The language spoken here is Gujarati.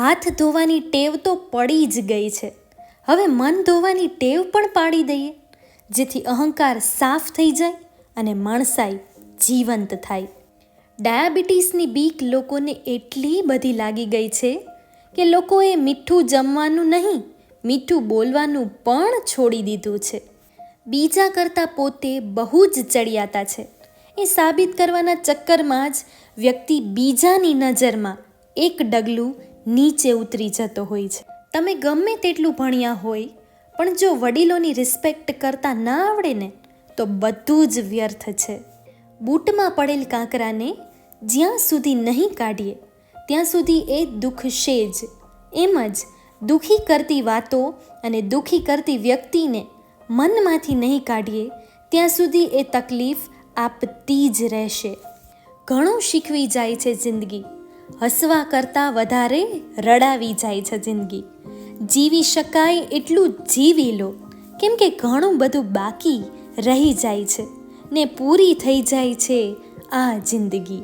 હાથ ધોવાની ટેવ તો પડી જ ગઈ છે. હવે મન ધોવાની ટેવ પણ પાડી દઈએ. જેથી અહંકાર સાફ થઈ જાય અને માણસાઈ જીવંત થાય. ડાયાબિટીસની બીક લોકોને એટલી બધી લાગી ગઈ છે કે લોકોએ મીઠું જમવાનું નહીં, મીઠું બોલવાનું પણ છોડી દીધું છે. બીજા કરતાં પોતે બહુ જ ચડિયાતા છે. એ સાબિત કરવાના ચક્કરમાં જ વ્યક્તિ બીજાની નજરમાં એક ડગલું નીચે ઉતરી જતો હોય છે. તમે ગમે તેટલું ભણ્યા હોય, પણ જો વડીલોની રિસ્પેક્ટ કરતા ના આવડે ને, તો બધું જ વ્યર્થ છે. બૂટમાં પડેલ કાંકરાને જ્યાં સુધી નહીં કાઢીએ, ત્યાં સુધી એ દુઃખશે જ. એમ જ દુઃખી કરતી વાતો અને દુઃખી કરતી વ્યક્તિને મનમાંથી નહીં કાઢીએ, ત્યાં સુધી એ તકલીફ આપતી જ રહેશે. ઘણું શીખવી જાય છે જિંદગી. હસવા કરતાં વધારે રડાવી જાય છે જિંદગી. જીવી શકાય એટલું જીવી લો. કેમ કે ઘણું બધું બાકી રહી જાય છે ને પૂરી થઈ જાય છે આ જિંદગી.